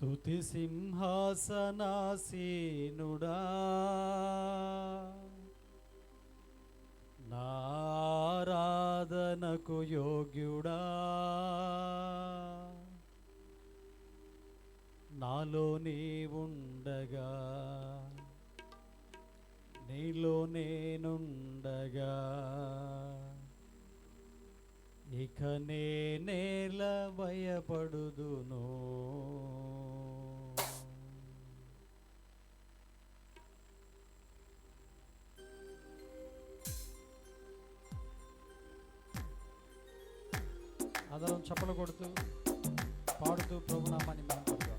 స్తుతి సింహాసనాసీనుడా. నారాధనకు యోగ్యుడా. నాలో నీవుండగా నీలో నేనుండగా ఇక నేనేల భయపడుదును చప్పలు కొడుతూ పాడుతూ ప్రభునామాన్ని మనం కొడదాం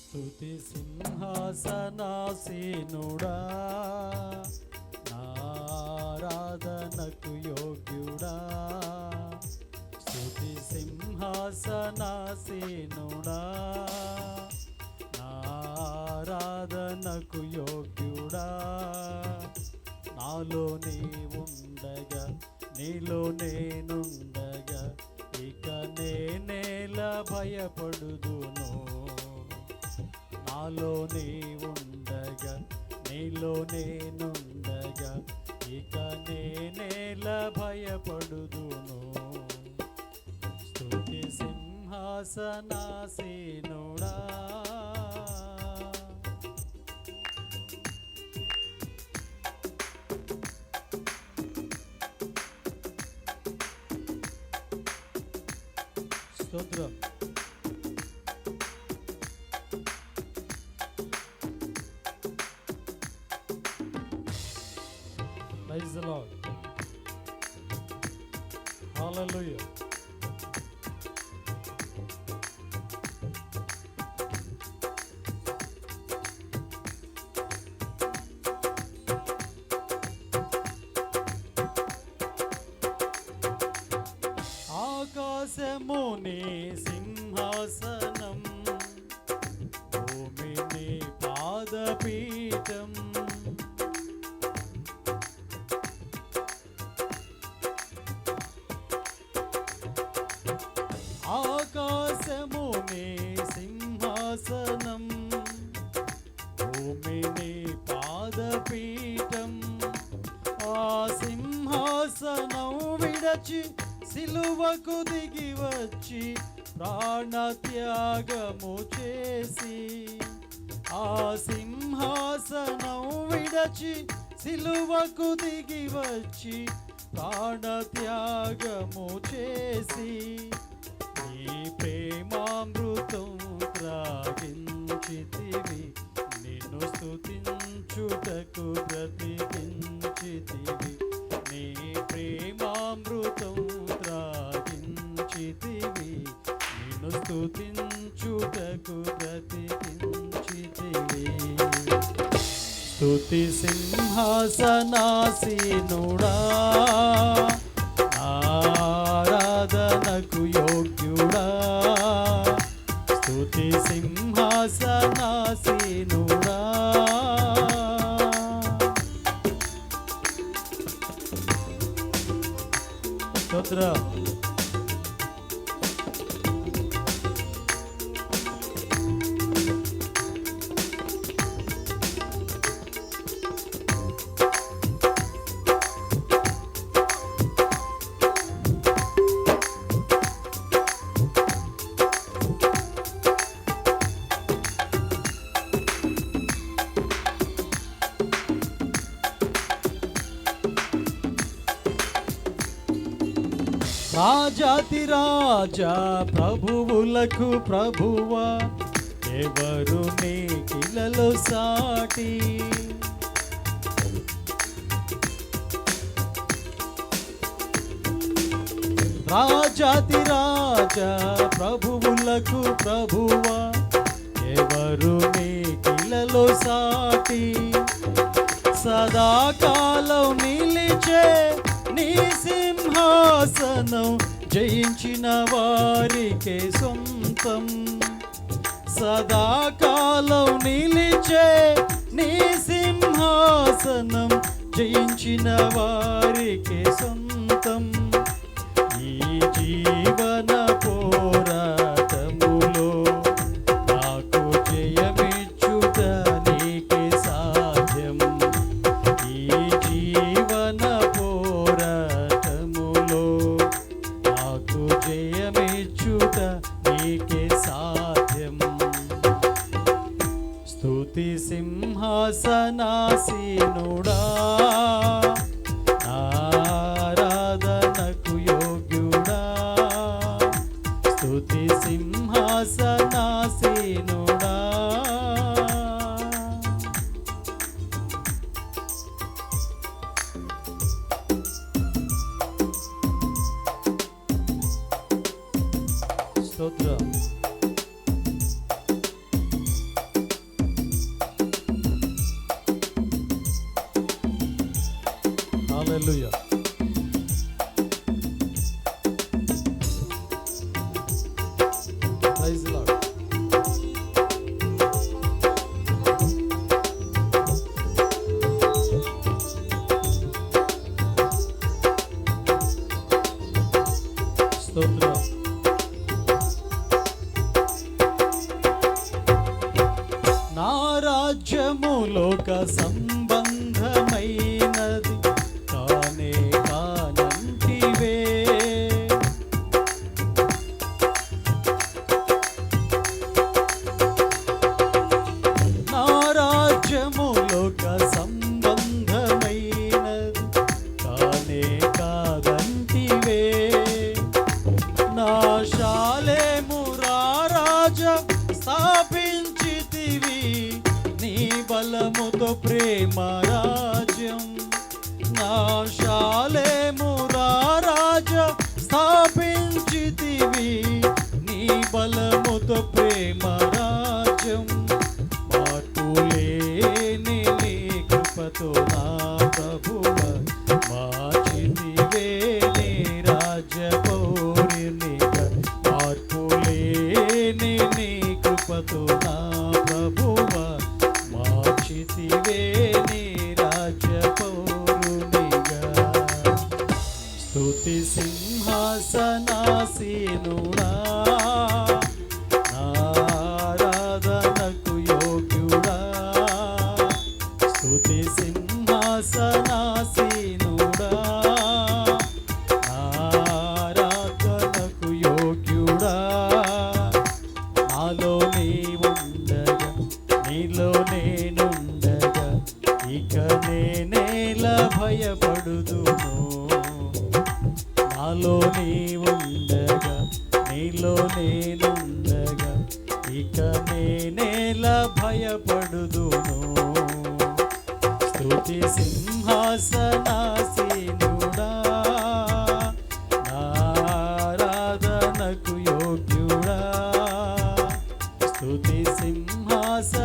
స్తుతి సింహాసనాసీనుడా. ఆరాధనకు యోగ్యుడా? స్తుతి సింహాసనాసీనుడా? నారాధనకు యోగ్యుడా? నాలో నీవుండగా నీలో నేనుండగా ఇక నేనేల భయపడుదును. నాలో నీవుండగా నీలో నేనుండగా ఇక నేనేల భయపడుదును స్తుతి సింహాసనాసీనుడా. స్తోత్రం. Hallelujah. ఆకాశముని సింహాసనం ఆకాశముని సింహాసనం భూమిని పాదపీఠం. ఆ సింహాసనం విడచి సిలువకు దిగి వచ్చి ప్రాణత్యాగము చేసి ఆ సింహాసనం విడచి సిలువకు దిగి వచ్చి ప్రాణత్యాగము చేసి నీ ప్రేమామృతం స్తుతి సింహాసనాసీనుడా. ఆరాధనకు యోగ్యుడా. స్తుతి సింహాసనాసీనుడా. స్తోత్రం. రాజాతి రాజా ప్రభువులకు ప్రభువా ఎవరు నీకిలలో సాటి? రాజాతి రాజా ప్రభువులకు ప్రభువా ఎవరు నీకిలలో సాటి? సదాకాలం నిలిచే నీ సింహా శాసనం జయించిన వారికే సొంతం. సదాకాలం నిలిచే నీ సింహాసనం జయించిన వారికే సొంతం. ఈ జీవన ಶಾಸನಾಸೀನೋ హలెలుయా ప్రైజ్ లాడ్ సంబంధ বসালে సింహాసనాసీనుడా స్తుతి సింహాసనాసీనుడా